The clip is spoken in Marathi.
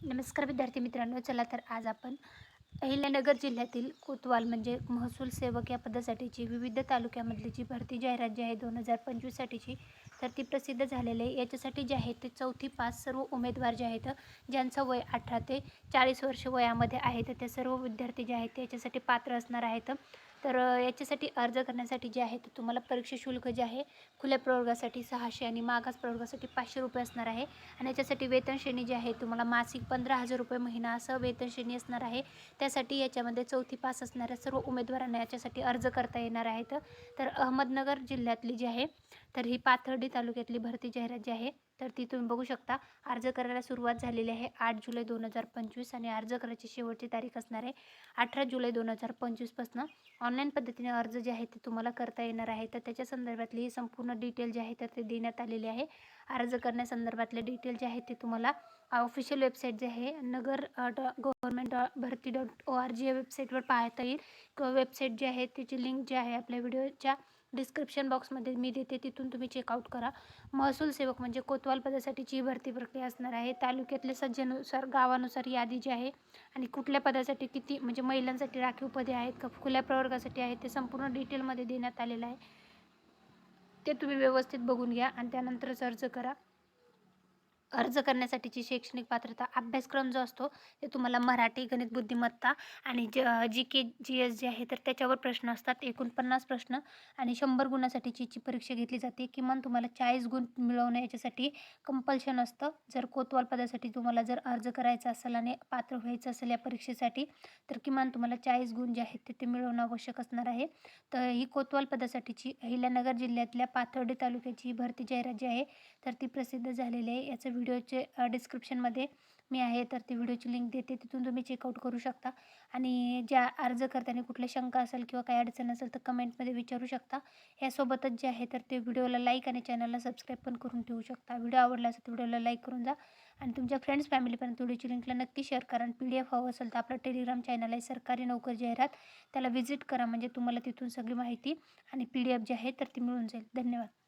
नमस्कार विद्यार्थी मित्रांनो चला तर आज आपण अहिल्यानगर जिल्ह्यातील कोतवाल म्हणजे महसूल सेवक या पदासाठीची विविध तालुक्यामधली जी भरती जाहिरात जी आहे दोन हजार पंचवीससाठीची तर ती प्रसिद्ध झालेली आहे. याच्यासाठी जे आहे ते चौथी पास सर्व उमेदवार जे आहेत ज्यांचं वय अठरा ते चाळीस वर्ष वयामध्ये आहे तर ते सर्व विद्यार्थी जे आहेत ते याच्यासाठी पात्र असणार आहेत. तर याच्यासाठी अर्ज करण्यासाठी जे आहे तर तुम्हाला परीक्षा शुल्क जे आहे खुल्या प्रवर्गासाठी सहाशे आणि मागास प्रवर्गासाठी पाचशे रुपये असणार आहे. आणि याच्यासाठी वेतन श्रेणी जी आहे तुम्हाला मासिक पंधरा हजार रुपये महिना असं वेतन श्रेणी असणार आहे. त्यासाठी याच्यामध्ये चौथी पास असणाऱ्या सर्व उमेदवारांना याच्यासाठी अर्ज करता येणार आहेत. तर अहमदनगर जिल्ह्यातली जी आहे तर ही पाथर्डी तालुक्यातली भरती जाहिरात जी आहे तर ती तुम्ही बघू शकता. अर्ज करायला सुरुवात झालेली आहे. आठ जुलै दोन हजार पंचवीस आणि अर्ज करायची शेवटची तारीख असणार आहे. अठरा जुलै दोन हजार पंचवीसपासून ऑनलाईन पद्धतीने अर्ज जे आहे ते तुम्हाला करता येणार आहे. तर त्याच्या संदर्भातली ही संपूर्ण डिटेल जे आहे तर ते देण्यात आलेली आहे. अर्ज करण्यासंदर्भातले डिटेल जे आहे ते तुम्हाला ऑफिशियल वेबसाईट जे आहे नगर डॉ गव्हर्मेंट डॉ भरती डॉट ओ आर जी या वेबसाईटवर पाहता येईल. किंवा वेबसाईट जी आहे त्याची लिंक जी आहे आपल्या व्हिडिओच्या डिस्क्रिप्शन बॉक्समध्ये मी देते तिथून तुम्ही चेकआउट करा. महसूल सेवक म्हणजे कोतवाल पदासाठीची ही भरती प्रक्रिया असणार आहे. तालुक्यातले सज्जेनुसार गावानुसार यादी जी आहे आणि कुठल्या पदासाठी किती म्हणजे महिलांसाठी राखीव पदे आहेत का खुल्या प्रवर्गासाठी आहेत ते संपूर्ण डिटेलमध्ये देण्यात आलेलं आहे. ते तुम्ही व्यवस्थित बघून घ्या आणि त्यानंतरच अर्ज करा. अर्ज करण्यासाठीची शैक्षणिक पात्रता अभ्यासक्रम जो असतो ते तुम्हाला मराठी गणित बुद्धिमत्ता आणि ज जी के जी एस जे आहे तर त्याच्यावर प्रश्न असतात. एकूण पन्नास प्रश्न आणि शंभर गुणासाठीची जी परीक्षा घेतली जाते. किमान तुम्हाला चाळीस गुण मिळवणं याच्यासाठी कंपल्शन असतं. जर कोतवाल पदासाठी तुम्हाला जर अर्ज करायचा असेल आणि पात्र व्हायचं असेल या परीक्षेसाठी तर किमान तुम्हाला चाळीस गुण जे आहेत ते ते मिळवणं आवश्यक असणार आहे. तर ही कोतवाल पदासाठीची अहिल्यानगर जिल्ह्यातल्या पाथर्डी तालुक्याची भरती जाहिरात जी आहे तर ती प्रसिद्ध झालेली आहे. याचं व्हिडिओचे डिस्क्रिप्शनमध्ये मी आहे तर ती व्हिडिओची लिंक देते. तिथून तुम्ही चेकआउट करू शकता. आणि ज्या अर्ज करताना कुठल्या शंका असेल किंवा काही अडचण असेल तर कमेंटमध्ये विचारू शकता. यासोबतच जे आहे तर ते व्हिडिओला लाईक आणि चॅनलला सबस्क्राईब पण करून ठेवू शकता. व्हिडिओ आवडला असेल तर व्हिडिओला लाईक करून जा. आणि तुमच्या फ्रेंड्स फॅमिलीपर्यंत व्हिडिओची लिंकला नक्की शेअर करा. आणि पी डी एफ हवं असेल तर आपलं टेलिग्राम चॅनल आहे सरकारी नोकर जाहिरात त्याला व्हिजिट करा. म्हणजे तुम्हाला तिथून सगळी माहिती आणि पी डी एफ जी आहे तर ती मिळून जाईल. धन्यवाद.